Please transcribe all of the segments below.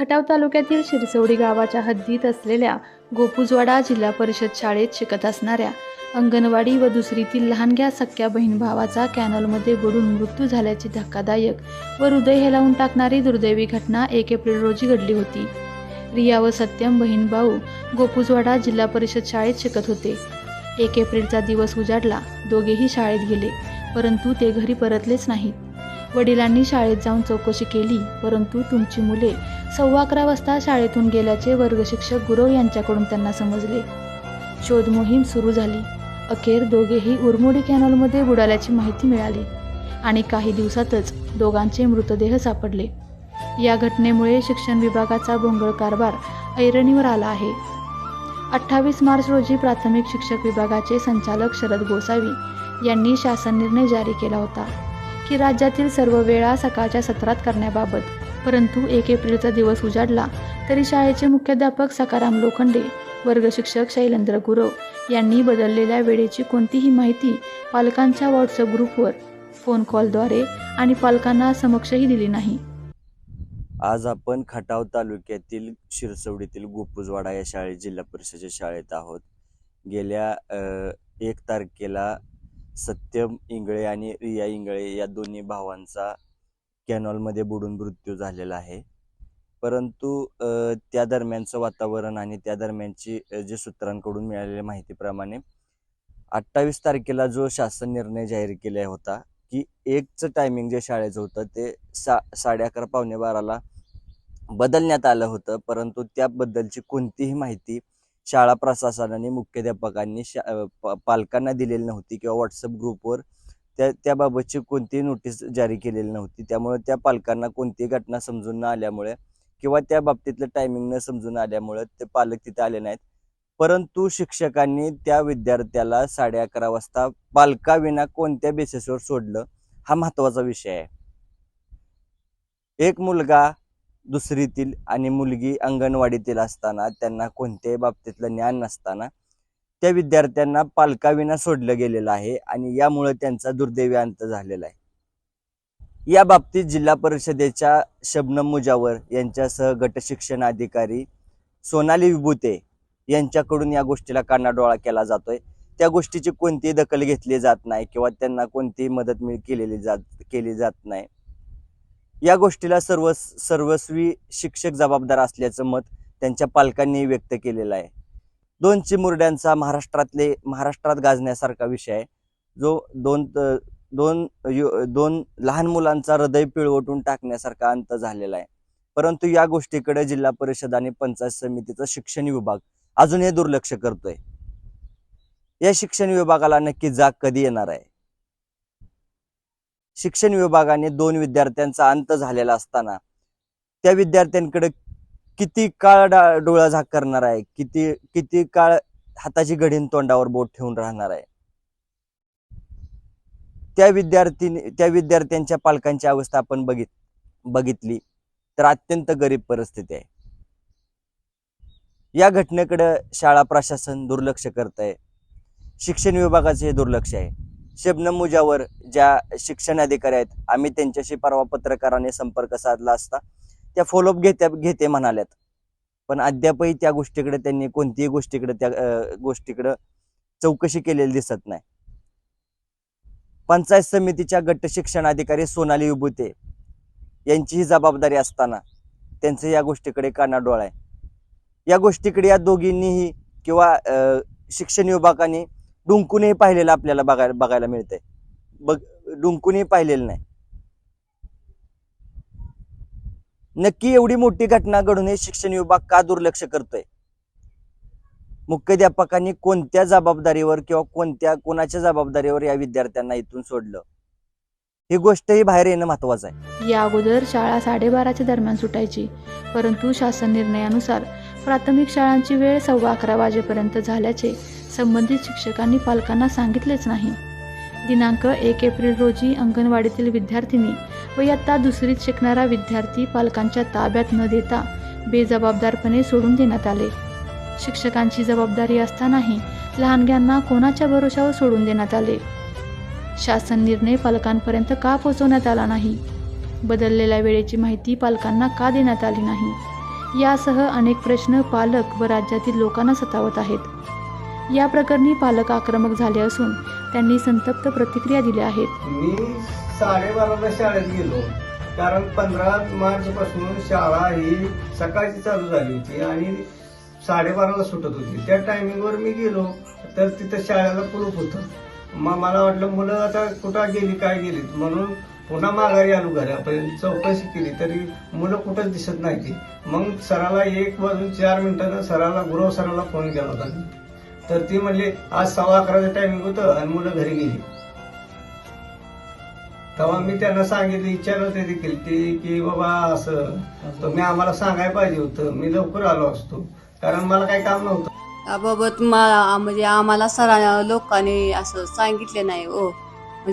खटाव तालुक्यातील शिरसवडी गावाच्या हद्दीत असलेल्या गोपूजवाडा जिल्हा परिषद शाळेत शिकत असणाऱ्या अंगणवाडी व दुसरीतील लहानग्या सख्या बहीण भावाचा कॅनलमध्ये बुडून मृत्यू झाल्याची धक्कादायक व हृदय हेलावून टाकणारी दुर्दैवी घटना एक एप्रिल रोजी घडली होती. रिया व सत्यम बहीण भाऊ गोपूजवाडा जिल्हा परिषद शाळेत शिकत होते. एक एप्रिलचा दिवस उजाडला दोघेही शाळेत गेले परंतु ते घरी परतलेच नाहीत. वडिलांनी शाळेत जाऊन चौकशी केली परंतु तुमची मुले सव्वा अकरा वाजता शाळेतून गेल्याचे वर्गशिक्षक गुरव यांच्याकडून त्यांना समजले. शोध मोहीम सुरू झाली. अखेर दोघेही उरमोडी कॅनलमध्ये बुडाल्याची माहिती मिळाली आणि काही दिवसातच दोघांचे मृतदेह सापडले. या घटनेमुळे शिक्षण विभागाचा भोंगळ कारभार ऐरणीवर आला आहे. अठ्ठावीस मार्च रोजी प्राथमिक शिक्षक विभागाचे संचालक शरद गोसावी यांनी शासन निर्णय जारी केला होता. की राज्यातील सर्व वेळा सकाळच्या सत्रात करण्याबाबत. परंतु एक एप्रिलचा दिवस उजाडला तरी शाळेचे मुख्याध्यापक सकाराम लोखंडे वर्गशिक्षक शैलेंद्र गुरव यांनी बदललेल्या वेळेची कोणतीही माहिती पालकांच्या व्हॉट्सअप ग्रुपवर फोन कॉलद्वारे आणि पालकांना समक्षही दिली नाही. आज आपण खटाव तालुक्यातील शिरसवडीतील गोपूजवाडा या शाळेत जिल्हा परिषदेच्या शाळेत आहोत. गेल्या एक तारखेला सत्यम इंगळे आणि रिया इंगळे या दोन्ही भावांचा कॅनॉलमध्ये बुडून मृत्यू झालेला आहे. परंतु त्या दरम्यानचं वातावरण आणि त्या दरम्यानची जे सूत्रांकडून मिळालेल्या माहितीप्रमाणे अठ्ठावीस तारखेला जो शासन निर्णय जाहीर केला होता की एकचं टायमिंग जे शाळेचं होतं ते सा साडे अकरा पावणे बाराला बदलण्यात आलं होतं. परंतु त्याबद्दलची कोणतीही माहिती शाळा प्रशासनाने मुख्याध्यापकांनी शा पालकांना दिलेली नव्हती किंवा व्हॉट्सअप ग्रुपवर त्या त्याबाबतची कोणतीही नोटीस जारी केलेली नव्हती. त्यामुळे त्या पालकांना कोणतीही घटना समजून न आल्यामुळे किंवा त्या बाबतीतलं टायमिंग न समजून आल्यामुळे ते पालक तिथे आले नाहीत. परंतु शिक्षकांनी त्या विद्यार्थ्याला साडे अकरा वाजता पालकाविना कोणत्या बेसिसवर सोडलं हा महत्त्वाचा विषय आहे. एक मुलगा दुसरीतील आणि मुलगी अंगणवाडीतील असताना त्यांना कोणत्याही बाबतीतलं ज्ञान नसताना त्या विद्यार्थ्यांना पालकाविना सोडलं गेलेलं आहे आणि यामुळे त्यांचा दुर्दैवी अंत झालेला आहे. या बाबतीत जिल्हा परिषदेच्या शबनम मुजावर यांच्यासह गट शिक्षण अधिकारी सोनाली विभूते यांच्याकडून या गोष्टीला कानाडोळा केला जातोय. त्या गोष्टीची कोणतीही दखल घेतली जात नाही किंवा त्यांना कोणतीही मदत मिळ केलेली जात केली जात नाही. या गोष्टीला सर्व सर्वस्वी शिक्षक जबाबदार असल्याचं मत त्यांच्या पालकांनी व्यक्त केलेलं आहे. दोन चिमुरड्यांचा महाराष्ट्रातले महाराष्ट्रात गाजण्यासारखा विषय आहे. जो दोन दोन यु- दोन लहान मुलांचा हृदय पिळवटून टाकण्यासारखा अंत झालेला आहे. परंतु या गोष्टीकडे जिल्हा परिषद आणि पंचायत समितीचा शिक्षण विभाग अजूनही दुर्लक्ष करतोय. या शिक्षण विभागाला नक्की जाग कधी येणार आहे? शिक्षण विभागाने दोन विद्यार्थ्यांचा अंत झालेला असताना त्या विद्यार्थ्यांकडे किती काळ डोळा झाक करणार आहे? किती किती काळ हाताची घडीन तोंडावर बोट ठेवून राहणार आहे? त्या विद्यार्थी त्या विद्यार्थ्यांच्या पालकांची अवस्था आपण बघित बघितली तर अत्यंत गरीब परिस्थिती आहे. या घटनेकडे शाळा प्रशासन दुर्लक्ष करत आहे शिक्षण विभागाचे हे दुर्लक्ष आहे. शबनम मुजावर ज्या शिक्षण अधिकारी आहेत आम्ही त्यांच्याशी परवा पत्रकाराने संपर्क साधला असता. त्या फॉलोअप घेत्या घेते म्हणाल्यात. पण अद्यापही त्या गोष्टीकडे त्यांनी कोणतीही गोष्टीकडे त्या गोष्टीकडे चौकशी केलेली दिसत नाही. पंचायत समितीच्या गट शिक्षण अधिकारी सोनाली विभूते यांचीही जबाबदारी असताना त्यांचं या गोष्टीकडे कानाडोळा आहे. या गोष्टीकडे या दोघींनीही किंवा अं, शिक्षण विभागाने डुंकूनही पाहिलेलं आपल्याला बघायला बघायला मिळतंय. बघ डुंकूनही पाहिलेलं नाही. नक्की एवढी मोठी घटना घडून हे शिक्षण विभाग का दुर्लक्ष करतोय? मुख्याध्यापकांनी कोणत्या जबाबदारीवर किंवा कोणत्या कोणाच्या जबाबदारीवर या विद्यार्थ्यांना इथून सोडलं? ही गोष्टही बाहेर येणं महत्वाचं आहे. या अगोदर शाळा साडेबाराच्या दरम्यान सुटायची परंतु शासन निर्णयानुसार प्राथमिक शाळांची वेळ सव्वा अकरा वाजेपर्यंत झाल्याचे संबंधित शिक्षकांनी पालकांना सांगितलेच नाही. दिनांक एक एप्रिल रोजी अंगणवाडीतील विद्यार्थिनी व इयत्ता दुसरीत शिकणारा विद्यार्थी पालकांच्या ताब्यात न देता बेजबाबदारपणे सोडून देण्यात आले. शिक्षकांची जबाबदारी असतानाही लहानग्यांना कोणाच्या भरोशावर सोडून देण्यात आले? शासन निर्णय पालकांपर्यंत का पोहोचवण्यात आला नाही? बदललेल्या वेळेची माहिती पालकांना का देण्यात आली नाही? यासह अनेक प्रश्न पालक व राज्यातील लोकांना सतावत आहेत. या प्रकरणी पालक आक्रमक झाले असून त्यांनी संतप्त प्रतिक्रिया दिल्या आहेत. मी साडेबाराला शाळेत गेलो. कारण पंधरा मार्च पासून शाळा ही सकाळची चालू झाली होती आणि साडेबाराला सुटत होती. त्या टायमिंगवर मी गेलो. तर तिथं शाळेला कुलूप होतं. मग मला वाटलं मुलं आता कुठं गेली काय गेली म्हणून पुन्हा माघारी आलो घरापर्यंत चौकशी केली तरी मुलं कुठंच दिसत नाही ती मग सराला एक वाजून चार मिनिटानं सराला गुरव सराला फोन केला होता. तर ती म्हणले आज सव्वा अकराचं टायमिंग होतं आणि मुलं घरी गेली. तेव्हा मी त्यांना सांगितलं विचारलं ते देखील ती की बाबा असं तुम्ही आम्हाला सांगायला पाहिजे होतं. मी लवकर आलो असतो. कारण मला काही काम नव्हतं. त्याबाबत म्हणजे आम्हाला सरा लोकांनी असं सांगितले नाही हो.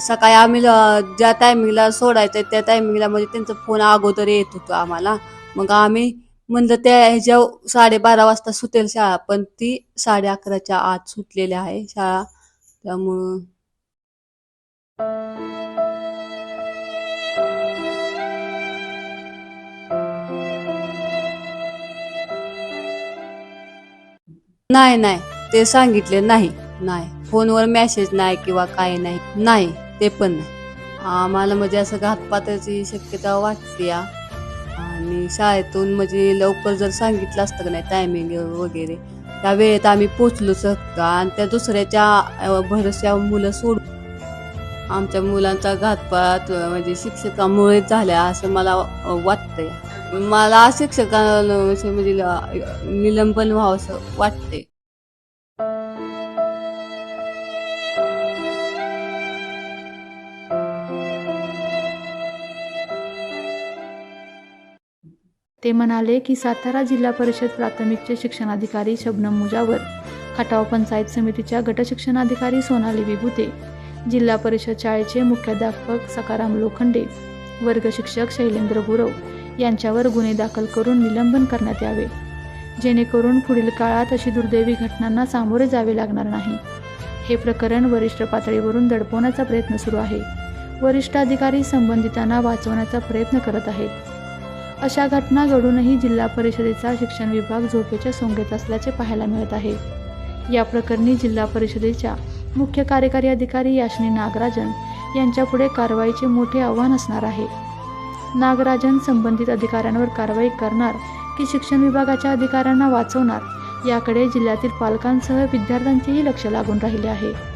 सकाळी आम्ही ज्या टायमिंगला सोडायचं त्या टायमिंगला म्हणजे त्यांचा फोन अगोदर येत होतो आम्हाला. मग आम्ही म्हणलं त्या ह्याच्या साडेबारा वाजता सुटेल शाळा पण ती साडे अकराच्या आत सुटलेली आहे शाळा. त्यामुळं नाही नाही ते सांगितले नाही नाही. फोनवर मेसेज नाही किंवा काय नाही. नाही ते पण नाही. आम्हाला म्हणजे असं घातपाताची शक्यता वाटते या. आणि शाळेतून म्हणजे लवकर जर सांगितलं असतं का नाही टायमिंग वगैरे त्या वेळेत आम्ही पोचलो शकतो आणि त्या दुसऱ्याच्या अं, मुलं सोड आमच्या मुलांचा घातपात म्हणजे शिक्षकामुळेच झाल्या असं मला वाटतंय. मला शिक्षकांना म्हणजे, म्हणजे निलंबन व्हावं असं वाटते ते म्हणाले की सातारा जिल्हा परिषद प्राथमिकचे शिक्षणाधिकारी शबनम मुजावर खटाव पंचायत समितीच्या गटशिक्षणाधिकारी सोनाली विभूते जिल्हा परिषद शाळेचे मुख्याध्यापक सकाराम लोखंडे वर्ग शिक्षक शैलेंद्र गुरव यांच्यावर गुन्हे दाखल करून निलंबन करण्यात यावे. जेणेकरून पुढील काळात अशी दुर्दैवी घटनांना सामोरे जावे लागणार नाही. हे प्रकरण वरिष्ठ पातळीवरून दडपवण्याचा प्रयत्न सुरू आहे. वरिष्ठ अधिकारी संबंधितांना वाचवण्याचा प्रयत्न करत आहेत. अशा घटना घडूनही जिल्हा परिषदेचा शिक्षण विभाग झोपेच्या सोंगेत असल्याचे पाहायला मिळत आहे. या प्रकरणी जिल्हा परिषदेच्या मुख्य कार्यकारी अधिकारी याशनी नागराजन यांच्यापुढे कारवाईचे मोठे आव्हान असणार आहे. नागराजन संबंधित अधिकाऱ्यांवर कारवाई करणार की शिक्षण विभागाच्या अधिकाऱ्यांना वाचवणार याकडे जिल्ह्यातील पालकांसह विद्यार्थ्यांचेही लक्ष लागून राहिले आहे.